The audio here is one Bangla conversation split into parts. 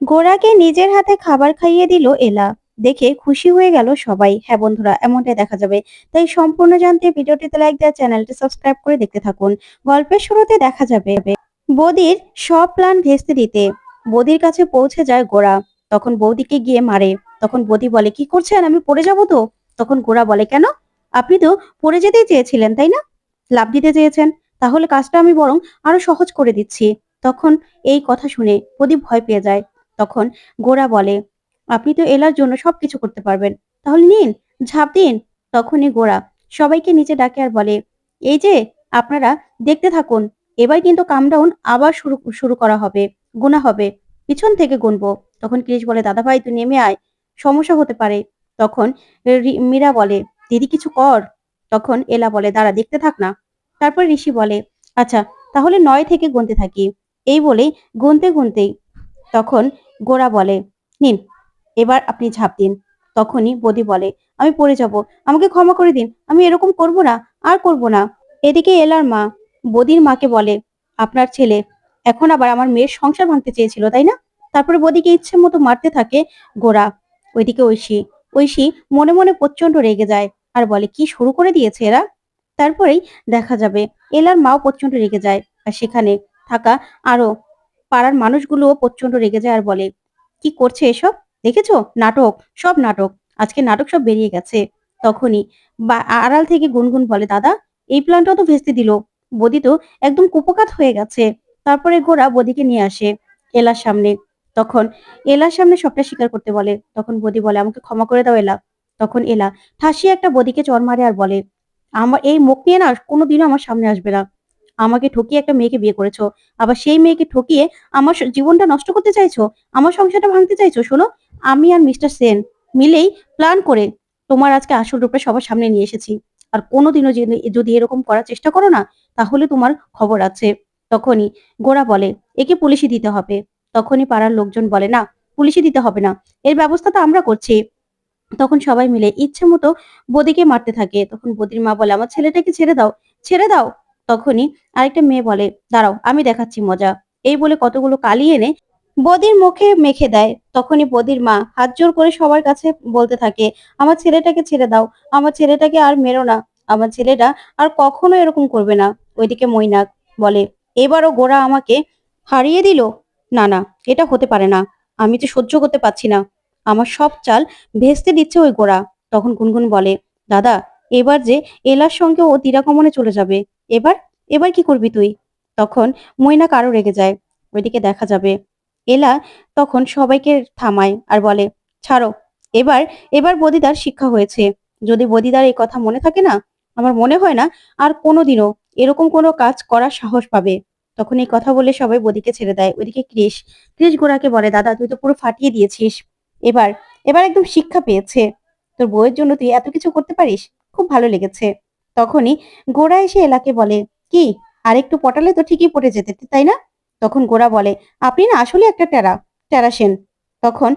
গোরাকে নিজের হাতে খাবার খাইয়ে দিল এলা। দেখে খুশি হয়ে গেল সবাই। হ্যাঁ বন্ধুরা, এমনটাই দেখা যাবে। তাই সম্পূর্ণ জানতে ভিডিওটিতে লাইক দেওয়া, চ্যানেলটি সাবস্ক্রাইব করে দেখতে থাকুন। গল্পের শুরুতে দেখা যাবে বৌদির সব প্ল্যান ভেস্তে দিতে। বৌদির কাছে পৌঁছে যায় গোরা। তখন বৌদিকে গিয়ে মারে। তখন বৌদি বলে, কি করছেন? আমি পড়ে যাব তো? তখন গোরা বলে, কেন? আপনি তো পড়ে যেতেই চেয়েছিলেন, তাই না? লাভ দিতে চেয়েছেন। তাহলে কাজটা আমি বরং আরও সহজ করে দিচ্ছি। তখন এই কথা শুনে প্রদীপ ভয় পেয়ে যায়। তখন গোরা বলে, আপনি তো এলার জন্য সবকিছু করতে পারবেন। তাহলে নিন, ঝাঁপ দিন। তখনই গোরা সবাইকে নিচে ডাকে আর বলে, এই যে, আপনারা দেখতে থাকুন, এবার কিন্তু কামডাউন আবার শুরু শুরু করা হবে গুণা হবে, পিছন থেকে গুনবো। তখন ক্রিস বলে, দাদা ভাই, তুই নেমে আয়, সমস্যা হতে পারে। তখন মীরা বলে, দিদি, কিছু কর। তখন এলা বলে, দাঁড়া, দেখতে থাক না। তারপর ঋষি বলে আচ্ছা তাহলে নয় থেকে গুনতে থাকি। এই বলেই গুনতে, গুনতেই তখন গোরা বলে, নিন, এবার আপনি ঝাঁপ দিন। তখনই বদি বলে, আমি পড়ে যাব, আমাকে ক্ষমা করে দিন, আমি এরকম করব না, আর করব না। এদিকে এলার মা বদির মাকে বলে, আপনার ছেলে, এখন আবার আমার মেয়ের সংসার ভাঙতে চেয়েছিল, তাই না? তারপরে বদিকে ইচ্ছে মতো মারতে থাকে গোরা। ওইদিকে ঐশী ঐশী মনে মনে প্রচণ্ড রেগে যায় আর বলে, কি শুরু করে দিয়েছে এরা? তারপরেই দেখা যাবে, এলার মাও প্রচণ্ড রেগে যায় আর সেখানে থাকা আরও পাড়ার মানুষগুলোও প্রচণ্ড রেগে যায় আর বলে, কি করছে এসব? দেখেছ? নাটক, সব নাটক। আজকে নাটক সব বেরিয়ে গেছে। তখনই বা, আড়াল থেকে গুনগুন বলে, দাদা, এই প্ল্যানটাও তো ভেস্তে দিল। বদি তো একদম কুপকাত হয়ে গেছে। তারপরে গোরা বদিকে নিয়ে আসে এলার সামনে। তখন এলার সামনে সবটা স্বীকার করতে বলে। তখন বদি বলে, আমাকে ক্ষমা করে দাও এলা। তখন এলা ঠাসিয়ে একটা বদিকে চর মারে আর বলে আমার এই মুখ নিয়ে না কোনোদিনও আমার সামনে আসবে না। আমাকে ঠকিয়ে একটা মেয়েকে বিয়ে করেছ। আবার সেই মেয়েকে ঠকিয়ে আমার জীবনটা নষ্ট করতে চাইছো? আমার সংসারটা ভাঙতে চাইছো? শোনো, আমি আর মিস্টার সেন মিলেই প্ল্যান করে তোমার আজকে আসল রূপে সবার সামনে নিয়ে এসেছি। আর কোনোদিনও যদি এরকম করার চেষ্টা করো না, তাহলে তোমার খবর আছে। তখনই গোরা বলে, একে পুলিশে দিতে হবে। তখনই পাড়ার লোকজন বলে, না পুলিশে দিতে হবে না। এর ব্যবস্থা তো আমরা করছি। তখন সবাই মিলে ইচ্ছে মতো বদিকে মারতে থাকে। তখন বদির মা বলে, আমার ছেলেটাকে ছেড়ে দাও ছেড়ে দাও। তখনই আরেকটা মেয়ে বলে, দাঁড়াও, আমি দেখাচ্ছি মজা। এই বলে কতগুলো কালি এনে বদির মুখে মেখে দেয়। তখনই বদির মা হাত জোর করে সবার কাছে বলতে থাকে, আমার ছেলেটাকে ছেড়ে দাও, আমার ছেলেটাকে আর মেরো না, আমার ছেলেটা আর কখনো এরকম করবে না। ওইদিকে মৈনাক বলে, এবারও গোড়া আমাকে হারিয়ে দিল? না না, এটা হতে পারে না, আমি তো সহ্য করতে পারছি না, আমার সব চাল ভেস্তে দিচ্ছে ওই গোড়া তখন গুনগুন বলে, দাদা, এবার যে এলার সঙ্গে ও তিরাকমনে চলে যাবে এবার এবার কি করবি তুই? তখন মৈনাক কারও রেগে যায়। ওইদিকে দেখা যাবে। এলা তখন সবাইকে থামায় আর বলে, ছাড়ো, এবার এবার বদিদার শিক্ষা হয়েছে। যদি বদিদার এই কথা মনে থাকে না, আমার মনে হয় না আর কোনোদিনও এরকম কোনো কাজ করার সাহস পাবে। তখন এই কথা বলে সবাই বদিকে ছেড়ে দেয়। ওইদিকে ক্রিস ক্রিস গোড়াকে বলে, দাদা, তুই তো পুরো ফাটিয়ে দিয়েছিস। এবার এবার একদম শিক্ষা পেয়েছে। তোর বউয়ের জন্য তুই এত কিছু করতে পারিস? খুব ভালো লেগেছে। তখনই গোড়া এসে এলাকে বলে, কি আর একটু পটালে তো ঠিকই পড়ে যেতে, তাই না? তখন গোড়া বলে, আপনি না আসলে একটা টেরা, টেরাসেন। তখন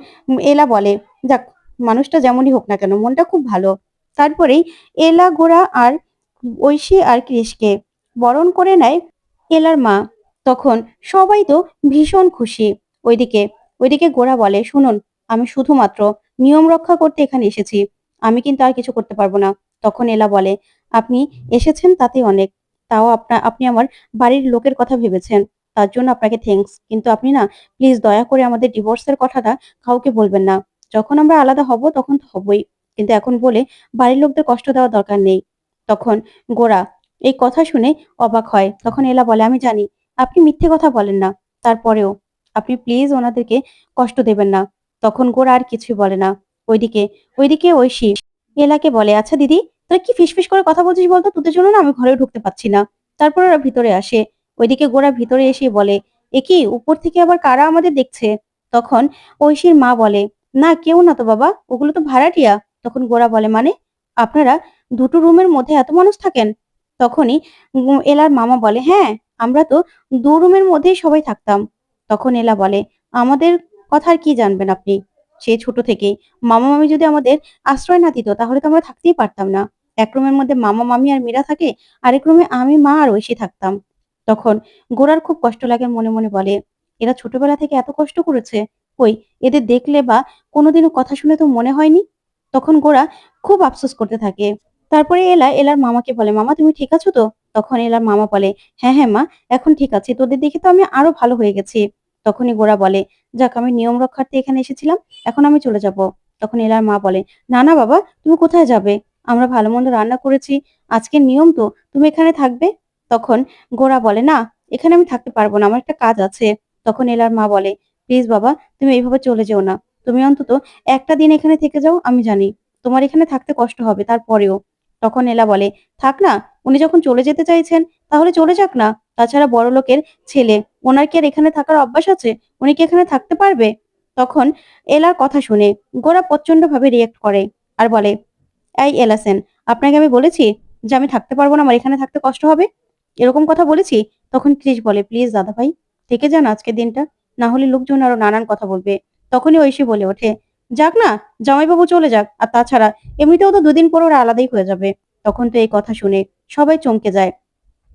এলা বলে, যাক, মানুষটা যেমনই হোক না কেন, মনটা খুব ভালো। তারপরেই এলা গোড়া আর ঐশী আর কৃষকে বরণ করে নেয় এলার মা। তখন সবাই তো ভীষণ খুশি। ওইদিকে ওইদিকে গোড়া বলে, শুনুন, আমি শুধুমাত্র নিয়ম রক্ষা করতে এখানে এসেছি। আমি কিন্তু আর কিছু করতে পারব না। তখন এলা বলে আপনি এসেছেন তাতে অনেক। তাও আপনার আপনি আমার বাড়ির লোকের কথা ভেবেছেন। তার জন্য আপনাকে থ্যাঙ্কস কিন্তু আপনি না প্লিজ দয়া করে আমাদের ডিভোর্সের কথাটা কাউকে বলবেন না। যখন আমরা আলাদা হব, তখন তো হবই। কিন্তু এখন বলে বাড়ির লোকদের কষ্ট দেওয়ার দরকার নেই। তখন গোরা এই কথা শুনে অবাক হয়। তখন এলা বলে, আমি জানি। আপনি মিথ্যে কথা বলেন না। তারপরেও আপনি প্লিজ ওনাদেরকে কষ্ট দেবেন না। তখন গোরা আর কিছুই বলে না। ওইদিকে ওইদিকে ঐশী এলাকে বলে আচ্ছা দিদি তোরা কি ফিসফিস করে কথা বলছিস বলতো? তোদের জন্য না আমি ঘরে ঢুকতে পারছি না। তারপর ওরা ভিতরে আসে। ওইদিকে গোরা ভিতরে এসে বলে, এ কি, উপর থেকে আবার কারা আমাদের দেখছে? তখন ঐশীর মা বলে, না, কেউ না তো বাবা, ওগুলো তো ভাড়াটিয়া। তখন গোরা বলে মানে আপনারা দুটো রুমের মধ্যে এত মানুষ থাকেন? তখনই এলার মামা বলে হ্যাঁ আমরা তো দু রুমের মধ্যেই সবাই থাকতাম। তখন এলা বলে, আমাদের কথা আর কি জানবেন আপনি? সেই ছোট থেকেই। মামা মামি যদি আমাদের আশ্রয় না দিত, তাহলে তো আমরা থাকতেই পারতাম না। এক রুমের মধ্যে মামা, মামি আর মীরা থাকে, আরেক রুমে আমি, মা আর ঐশী থাকতাম। তখন গোরার খুব কষ্ট লাগে, মনে মনে বলে, এরা ছোটবেলা থেকে এত কষ্ট করেছে? কই, এদের দেখলে বা কোনোদিনও কথা শুনে তো মনে হয়নি? তখন গোরা খুব আফসোস করতে থাকে। তারপরে এলা, এলার মামাকে বলে, মামা, তুমি ঠিক আছো তো? তখন এলার মামা বলে হ্যাঁ হ্যাঁ মা, এখন ঠিক আছে। তোদের দেখে তো আমি আরও ভালো হয়ে গেছি। তখনই গোরা বলে, যাক, আমি নিয়ম রক্ষার্থে এখানে এসেছিলাম, এখন আমি চলে যাব। তখন এলার মা বলে, না না, বাবা, তুমি কোথায় যাবে? আমরা ভালো মন্দ রান্না করেছি, আজকের নিয়ম তো, তুমি এখানে থাকবে? তখন গোরা বলে, না, এখানে আমি থাকতে পারব না, আমার একটা কাজ আছে। তখন এলার মা বলে, প্লিজ বাবা, তুমি এইভাবে চলে যেও না। তুমি অন্তত একটা দিন এখানে থেকে যাও, আমি জানি। তোমার এখানে থাকতে কষ্ট হবে, তারপরেও। তখন এলা বলে, থাক না, উনি যখন চলে যেতে চাইছেন, তাহলে চলে যাক না। তাছাড়া বড় লোকের ছেলে, ওনার কি আর এখানে থাকার অভ্যাস আছে? উনি কি এখানে থাকতে পারবে? তখন এলার কথা শুনে গোরা প্রচণ্ড ভাবে রিয়েক্ট করে আর বলে এই এলাসেন, আপনাকে আমি বলেছি যে আমি থাকতে পারব না, আমার এখানে থাকতে কষ্ট হবে? এরকম কথা বলেছি, তখন ক্রিস বলে, প্লিজ দাদা ভাই থেকে যান আজকের দিনটা, না হলে লোকজন আরও নানান কথা বলবে। তখনই ঐশী বলে ওঠে, যাক না, জামাইবাবু চলে যাক, আর তাছাড়া এমনিতেও তো দুদিন পর ওরা আলাদাই হয়ে যাবে। তখন তো এই কথা শুনে সবাই চমকে যায়।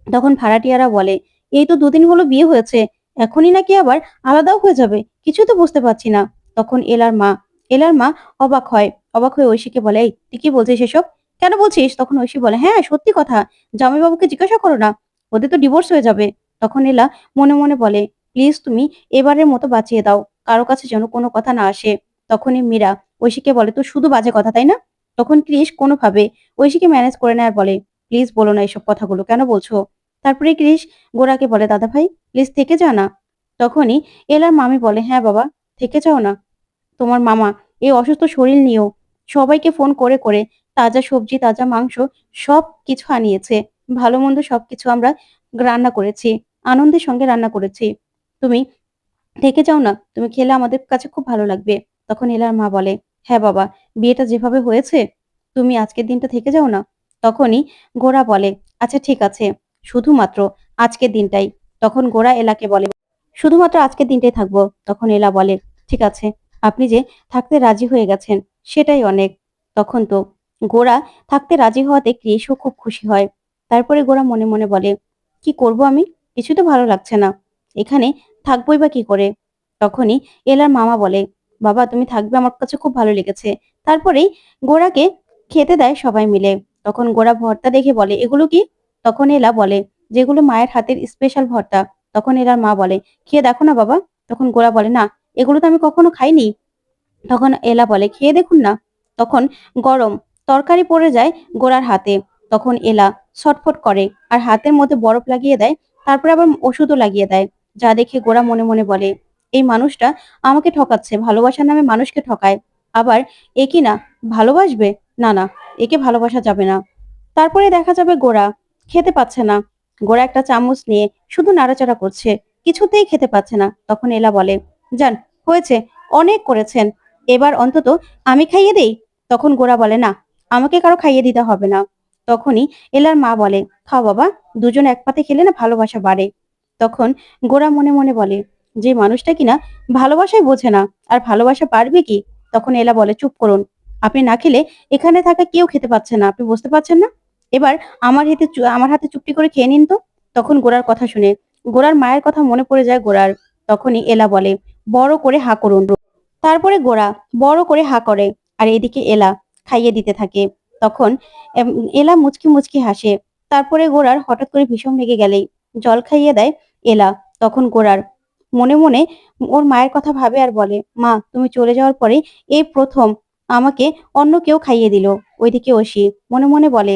তখন ভাড়াটিয়ারা বলে, এই তো দুদিন হলো বিয়ে হয়েছে, এখনই নাকি আবার আলাদাও হয়ে যাবে কিছু তো বুঝতে পারছি না। তখন এলার মা এলার মা অবাক হয় অবাক হয়ে ঐশীকে বলে, এই, তুই কি বলছিস এসব? কেন বলছিস? তখন ঐশী বলে হ্যাঁ সত্যি কথা। জামাইবাবুকে জিজ্ঞাসা করো না। ওদের তো ডিভোর্স হয়ে যাবে। তখন এলা মনে মনে বলে, প্লিজ তুমি এবারের মতো বাঁচিয়ে দাও। কারও কাছে যেন কোনো কথা না আসে। তখনই মীরা ঐশীকে বলে তো শুধু বাজে কথা, তাই না? তখন ক্রিস কোনোভাবে ঐশীকে ম্যানেজ করে নেয় আর বলে, প্লিজ বলো না এসব কথাগুলো। কেন বলছো? তারপরে ক্রিস গোড়াকে বলে, দাদা ভাই, প্লিজ থেকে যা না। তখনই এলার মামি বলে হ্যাঁ বাবা, থেকে যাও না। তোমার মামা, এই অসুস্থ শরীর নিয়েও সবাইকে ফোন করে করে তাজা সবজি, তাজা মাংস সব কিছু আনিয়েছে। ভালো মন্দ সবকিছু আমরা রান্না করেছি, আনন্দের সঙ্গে রান্না করেছি। তুমি থেকে যাও না, তুমি খেলে আমাদের কাছে খুব ভালো লাগবে। তখন এলার মা বলে হ্যাঁ বাবা, বিয়েটা যেভাবে হয়েছে, তুমি আজকের দিনটা থেকে যাও না? তখনই গোরা বলে আচ্ছা ঠিক আছে, শুধুমাত্র আজকের দিনটাই। তখন গোরা এলাকে বলে, শুধুমাত্র আজকের দিনটাই থাকব। তখন এলা বলে, ঠিক আছে। আপনি যে থাকতে রাজি হয়ে গেছেন, সেটাই অনেক। তখন তো গোরা থাকতে রাজি হওয়াতে ক্রিসও খুব খুশি হয়। তারপরে গোরা মনে মনে বলে, কি করব আমি? কিছু তো ভালো লাগছে না। এখানে থাকবোই বা কি করে? তখনই এলার মামা বলে, বাবা, তুমি থাকবে আমার কাছে খুব ভালো লেগেছে। তারপরেই গোরাকে খেতে দেয় সবাই মিলে। তখন গোরা ভর্তা দেখে বলে, এগুলো কি? তখন এলা বলে, যেগুলো মায়ের হাতের স্পেশাল ভর্তা। তখন এলার মা বলে, খেয়ে দেখো না বাবা? তখন গোরা বলে, না এগুলো তো আমি কখনো খাইনি। তখন এলা বলে, খেয়ে দেখুন না। তখন গরম তরকারি পড়ে যায় গোড়ার হাতে। তখন এলা ছটফট করে আর হাতের মধ্যে বরফ লাগিয়ে দেয়, তারপরে আবার ওষুধও লাগিয়ে দেয়। যা দেখে গোরা মনে মনে বলে, এই মানুষটা আমাকে ঠকাচ্ছে, ভালোবাসার নামে মানুষকে ঠকায়। আবার এ কি না, ভালোবাসবে? না না, একে ভালোবাসা যাবে না। তারপরে দেখা যাবে গোরা খেতে পাচ্ছে না। গোরা একটা চামচ নিয়ে শুধু নাড়াচাড়া করছে, কিছুতেই খেতে পাচ্ছে না। তখন এলা বলে যান হয়েছে, অনেক করেছেন। এবার অন্তত আমি খাইয়ে দেই? তখন গোরা বলে, না, আমাকে কারও খাইয়ে দিতে হবে না। তখনই এলার মা বলে, খাও বাবা, দুজন এক পাতে খেলে না ভালোবাসা বাড়ে। তখন গোরা মনে মনে বলে, যে মানুষটা কিনা ভালোবাসাই বোঝে না, আর ভালোবাসা পারবে কি? তখন এলা বলে, চুপ করুন, আপনি না খেলে এখানে থাকা কেউ খেতে পাচ্ছে না, আপনি বুঝতে পারছেন না? এবার আমার হাতে আমার হাতে চুপটি করে খেয়ে নিন তো। তখন গোরার কথা শুনে, গোরার মায়ের কথা মনে পড়ে যায় গোরার। তখনই এলা বলে বড় করে হা করুন। তারপরে গোরা বড় করে হা করে আর এদিকে এলা খাইয়ে দিতে থাকে। তখন এলা মুচকি মুচকি হাসে। তারপরে গোড়ার হঠাৎ করে ভীষণ রেগে গেলেই জল খাইয়ে দেয় এলা। তখন গোরার মনে মনে ওর মায়ের কথা ভাবে আর বলে, মা, তুমি চলে যাওয়ার পরে এই প্রথম আমাকে অন্য কেউ খাইয়ে দিল। ওইদিকে ওসি মনে মনে বলে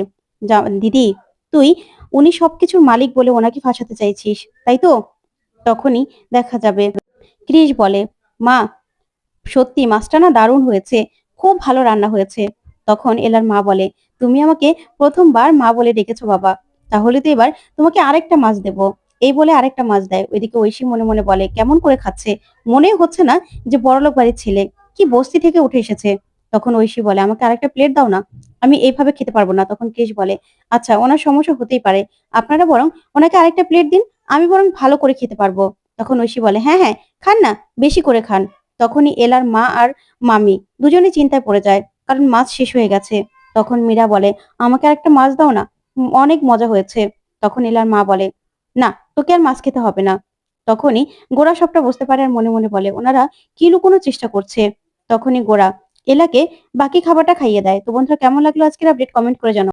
দিদি, তুই, উনি সবকিছুর মালিক বলে ওনাকে ফাঁসাতে চাইছিস, তাই তো? তখনই দেখা যাবে ক্রিস বলে, মা, সত্যি মাছটা না দারুণ হয়েছে, খুব ভালো রান্না হয়েছে। তখন এলার মা বলে, তুমি আমাকে প্রথমবার মা বলে ডেকেছো বাবা, তাহলে তো এবার তোমাকে আরেকটা মাছ দেবো। এই বলে আরেকটা মাছ দেয়। ওইদিকে ঐশী মনে মনে বলে, কেমন করে খাচ্ছে? মনে হচ্ছে না যে বড়লোক বাড়ির ছেলে, কি বস্তি থেকে উঠে এসেছে? তখন ঐশী বলে, আমাকে আরেকটা প্লেট দাও না, আমি এইভাবে খেতে পারব না। তখন কেশ বলে আচ্ছা ওনার সমস্যা হতেই পারে, আপনারা বরং ওনাকে আরেকটা প্লেট দিন, আমি বরং ভালো করে খেতে পারব। তখন ঐশী বলে হ্যাঁ হ্যাঁ খান না, বেশি করে খান। তখনই এলার মা আর মামি দুজনে চিন্তায় পড়ে যায়, কারণ মাছ শেষ হয়ে গেছে। তখন মীরা বলে, আমাকে আরেকটা মাছ দাও না, অনেক মজা হয়েছে। তখন এলার মা বলে, না, তোকে আর মাছ খেতে হবে না। তখনই গোরা সবটা বুঝতে পারে আর মনে মনে বলে, ওনারা কি লুকোনোর চেষ্টা করছে? তখনই গোরা, এলাকে বাকি খাবারটা খাইয়ে দেয়। তো বন্ধুরা, কেমন লাগল আজকের আপডেট কমেন্ট করে জানাও।